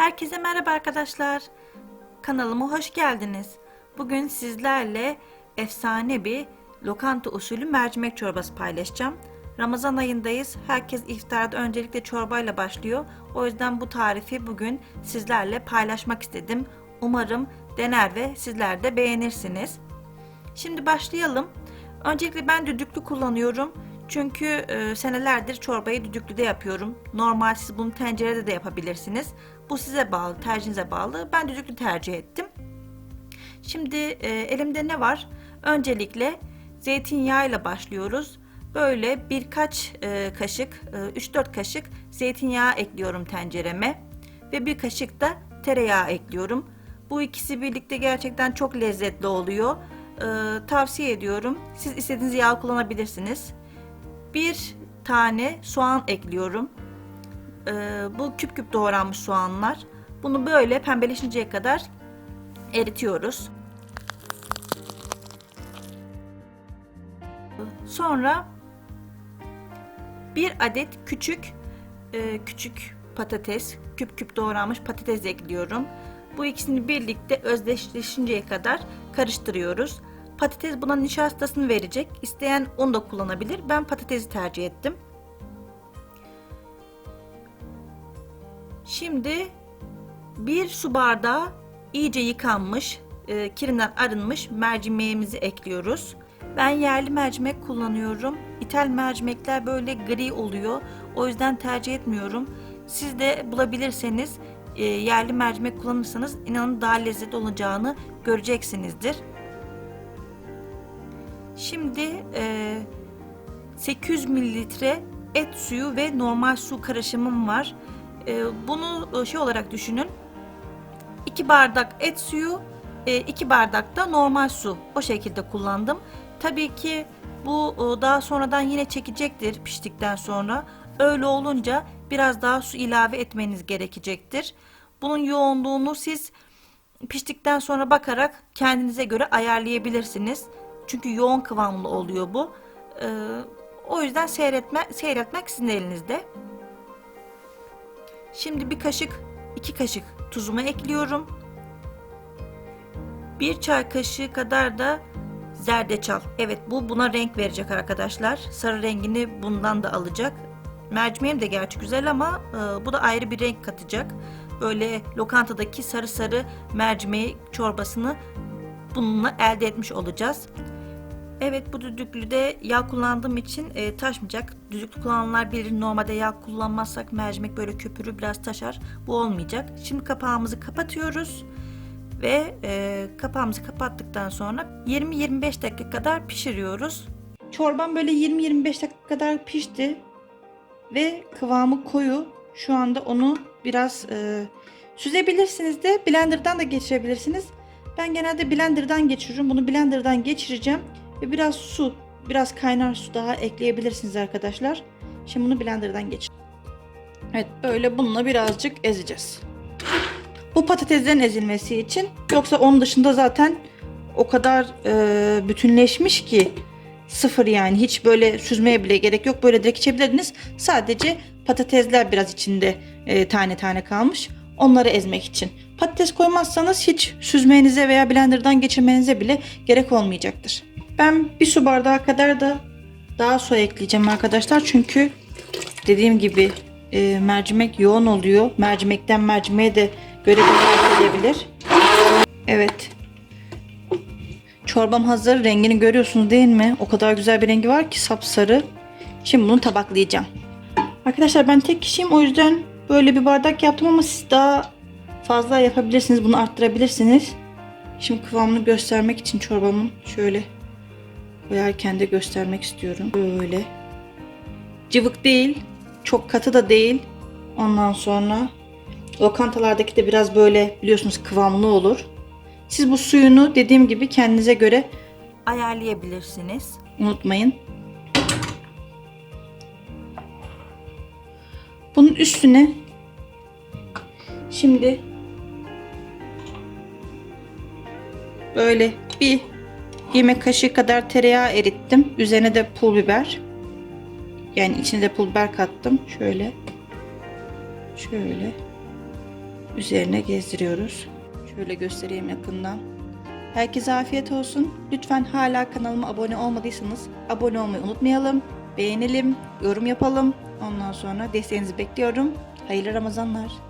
Herkese merhaba arkadaşlar. Kanalıma hoş geldiniz. Bugün sizlerle efsane bir lokanta usulü mercimek çorbası paylaşacağım. Ramazan ayındayız. Herkes iftarda öncelikle çorbayla başlıyor. O yüzden bu tarifi bugün sizlerle paylaşmak istedim. Umarım dener ve sizler de beğenirsiniz. Şimdi başlayalım. Öncelikle ben düdüklü kullanıyorum. Çünkü e, senelerdir çorbayı düdüklüde yapıyorum. Normal siz bunu tencerede de yapabilirsiniz. Bu size bağlı, tercihinize bağlı. Ben düdüklü tercih ettim. Şimdi e, elimde ne var? Öncelikle zeytinyağıyla başlıyoruz. Böyle birkaç e, kaşık, e, 3-4 kaşık zeytinyağı ekliyorum tencereme. Ve bir kaşık da tereyağı ekliyorum. Bu ikisi birlikte gerçekten çok lezzetli oluyor. E, tavsiye ediyorum. Siz istediğiniz yağ kullanabilirsiniz. Bir tane soğan ekliyorum. E, bu küp küp doğranmış soğanlar. Bunu böyle pembeleşinceye kadar eritiyoruz. Sonra bir adet küçük e, küçük patates, küp küp doğranmış patates ekliyorum. Bu ikisini birlikte özdeşleşinceye kadar karıştırıyoruz. Patates buna nişastasını verecek. İsteyen un da kullanabilir. Ben patatesi tercih ettim. Şimdi bir su bardağı iyice yıkanmış, e, kirinden arınmış mercimeğimizi ekliyoruz. Ben yerli mercimek kullanıyorum. İthal mercimekler böyle gri oluyor. O yüzden tercih etmiyorum. Siz de bulabilirseniz e, yerli mercimek kullanırsanız inanın daha lezzetli olacağını göreceksinizdir. Şimdi e, 800 mililitre et suyu ve normal su karışımım var. E, bunu e, şey olarak düşünün. 2 bardak et suyu, 2 bardak da normal su. O şekilde kullandım. Tabii ki bu e, daha sonradan yine çekecektir piştikten sonra. Öyle olunca biraz daha su ilave etmeniz gerekecektir. Bunun yoğunluğunu siz piştikten sonra bakarak kendinize göre ayarlayabilirsiniz. Çünkü yoğun kıvamlı oluyor bu. Ee, o yüzden seyretme, seyretmek sizin elinizde. Şimdi bir kaşık, iki kaşık tuzumu ekliyorum. Bir çay kaşığı kadar da zerdeçal. Evet bu buna renk verecek arkadaşlar. Sarı rengini bundan da alacak. Mercimeğim de gerçi güzel ama e, bu da ayrı bir renk katacak. Böyle lokantadaki sarı sarı mercimeği çorbasını bununla elde etmiş olacağız. Evet bu düdüklüde yağ kullandığım için e, taşmayacak. Düdüklü kullananlar bilir normalde yağ kullanmazsak mercimek böyle köpürür biraz taşar. Bu olmayacak. Şimdi kapağımızı kapatıyoruz. Ve e, kapağımızı kapattıktan sonra 20-25 dakika kadar pişiriyoruz. Çorbam böyle 20-25 dakika kadar pişti. Ve kıvamı koyu. Şu anda onu biraz e, süzebilirsiniz de blenderdan da geçirebilirsiniz. Ben genelde blenderdan geçiriyorum. Bunu blenderdan geçireceğim. Ve biraz su, biraz kaynar su daha ekleyebilirsiniz arkadaşlar. Şimdi bunu blenderdan geçir. Evet böyle bununla birazcık ezeceğiz. Bu patateslerin ezilmesi için. Yoksa onun dışında zaten o kadar e, bütünleşmiş ki sıfır yani hiç böyle süzmeye bile gerek yok. Böyle direkt içebilirdiniz. Sadece patatesler biraz içinde e, tane tane kalmış. Onları ezmek için. Patates koymazsanız hiç süzmenize veya blenderdan geçirmenize bile gerek olmayacaktır. Ben bir su bardağı kadar da daha su ekleyeceğim arkadaşlar. Çünkü dediğim gibi e, mercimek yoğun oluyor. Mercimekten mercimeğe de göre de fark edebilir. Evet. Çorbam hazır. Rengini görüyorsunuz değil mi? O kadar güzel bir rengi var ki sapsarı. Şimdi bunu tabaklayacağım. Arkadaşlar ben tek kişiyim o yüzden böyle bir bardak yaptım ama siz daha fazla yapabilirsiniz. Bunu arttırabilirsiniz. Şimdi kıvamını göstermek için çorbamın şöyle koyarken de göstermek istiyorum. Böyle. Cıvık değil. Çok katı da değil. Ondan sonra lokantalardaki de biraz böyle biliyorsunuz kıvamlı olur. Siz bu suyunu dediğim gibi kendinize göre ayarlayabilirsiniz. Unutmayın. Bunun üstüne şimdi böyle bir yemek kaşığı kadar tereyağı erittim. Üzerine de pul biber. Yani içine de pul biber kattım. Şöyle. Şöyle. üzerine gezdiriyoruz. Şöyle göstereyim yakından. Herkese afiyet olsun. Lütfen hala kanalıma abone olmadıysanız abone olmayı unutmayalım. Beğenelim, yorum yapalım. Ondan sonra desteğinizi bekliyorum. Hayırlı Ramazanlar.